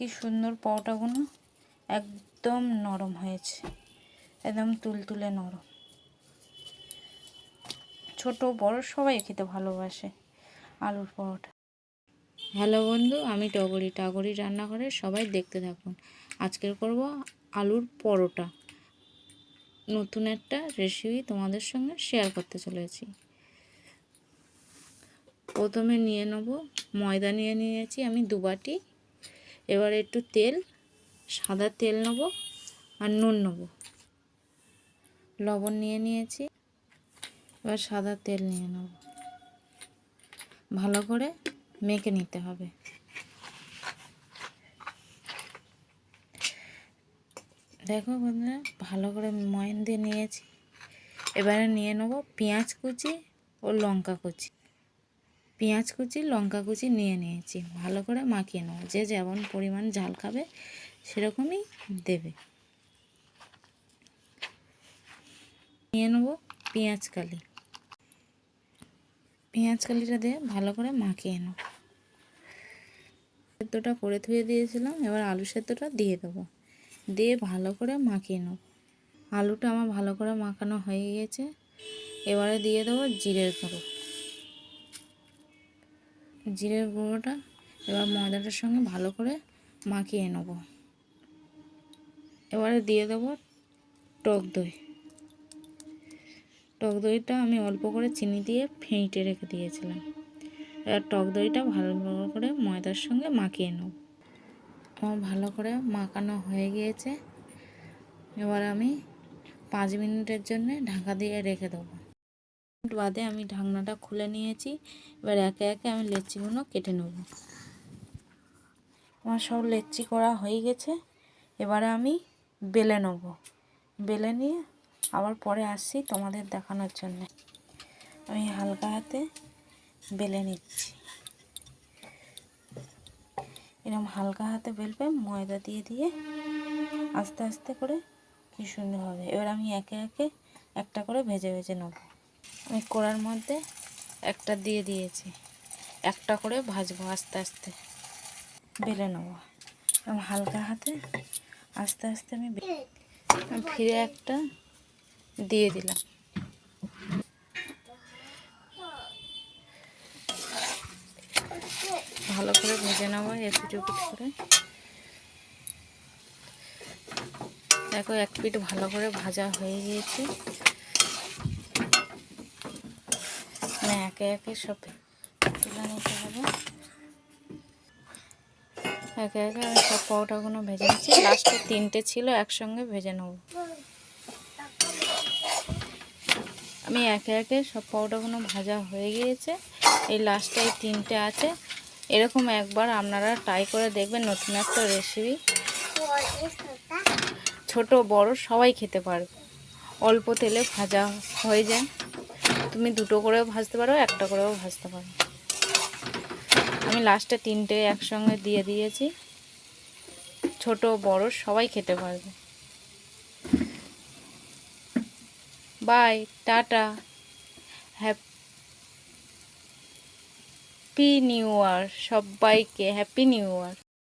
কি সুন্দর পরোটাগুলো একদম নরম হয়েছে। একদম তুলতুলে নরম। ছোট, বড় সবাই খেতে ভালোবাসে আলুর পরোটা হ্যালো বন্ধু, আমি টগরি। টাগরি রান্নাঘরে সবাই দেখতে থাকুন। আজকের করব আলুর পরোটা। নতুন একটা রেসিপি তোমাদের সঙ্গে শেয়ার করতে চলেছি। প্রথমে নিয়ে নেব, ময়দা নিয়ে নিয়েছি আমি দু বাটি। এবার একটু তেল, সাদা তেল নেব আর নুন নেব। লবণ নিয়ে নিয়েছি, এবার সাদা তেল নিয়ে নেব। ভালো করে মেখে নিতে হবে। দেখো বন্ধুরা, ভালো করে ময়ন দিয়ে নিয়েছি। এবারে নিয়ে নেব পেঁয়াজ কুচি ও লঙ্কা কুচি। পেঁয়াজ কুচি, লঙ্কা কুচি নিয়ে নিয়েছি। ভালো করে মাখিয়ে নেব। যে যেমন পরিমাণ ঝাল খাবে, সেরকমই দেবে। নিয়ে নেব পেঁয়াজ কালি। পেঁয়াজ কালিটা দিয়ে ভালো করে মাখিয়ে নেব। সেদ্ধটা করে ধুয়ে দিয়েছিলাম, এবার আলু সেদ্ধটা দিয়ে দেবো। দিয়ে ভালো করে মাখিয়ে নেব। আলুটা আমার ভালো করে মাখানো হয়ে গিয়েছে এবারে দিয়ে দেবো জিরের গুঁড়ো। জিরের গুঁড়োটা এবার ময়দাটার সঙ্গে ভালো করে মাখিয়ে নেব। এবারে দিয়ে দেবো টক দই। টক দইটা আমি অল্প করে চিনি দিয়ে ফেঁটে রেখে দিয়েছিলাম। এবার টক দইটা ভালো করে ময়দার সঙ্গে মাখিয়ে নেব। আমার ভালো করে মাখানো হয়ে গিয়েছে। এবার আমি পাঁচ মিনিটের জন্য ঢাকা দিয়ে রেখে দেবো। বাদে আমি ঢাকনাটা খুলে নিয়েছি। এবার একে একে আমি লেচিগুলো কেটে নেব। আমার সব লেচি করা হয়ে গেছে। এবারে আমি বেলে নেব। বেলে নিয়ে আবার পরে আসছি তোমাদের দেখানোর জন্য। আমি হালকা হাতে বেলে নিচ্ছি। এরকম হালকা হাতে বেলবে, ময়দা দিয়ে দিয়ে আস্তে আস্তে করে কী সুন্দর হবে। এবার আমি একে একে একটা করে ভেজে ভেজে নেব। আমি কড়ার মধ্যে একটা দিয়ে দিয়েছি। একটা করে ভাজবো আস্তে আস্তে। বেলে নেব। হালকা হাতে আস্তে আস্তে আমি ফিরে একটা দিয়ে দিলাম। ভালো করে ভেজে নেব উপিট করে। দেখো এক পিঠ ভালো করে ভাজা হয়ে গিয়েছে। একে একে সব। তুলে নিতে হবে। একে একে আমি সব পাউডারগুলো ভেজে নিচ্ছি। লাস্টে তিনটে ছিল, একসঙ্গে ভেজে নেব। আমি একে একে সব পাউডারগুলো ভাজা হয়ে গিয়েছে। এই লাস্টে এই তিনটে আছে। এরকম একবার আপনারা ট্রাই করে দেখবেন, নতুন একটা রেসিপি ছোট, বড়, সবাই খেতে পারবে। অল্প তেলে ভাজা হয়ে যায়। তুমি দুটো করেও ভাজতে পারো, একটা করেও ভাজতে পারো। আমি লাস্টে তিনটে একসঙ্গে দিয়ে দিয়েছি। ছোট, বড়, সবাই খেতে পারবে। Bye tata. Happy new year সবাইকে হ্যাপি নিউ ইয়ার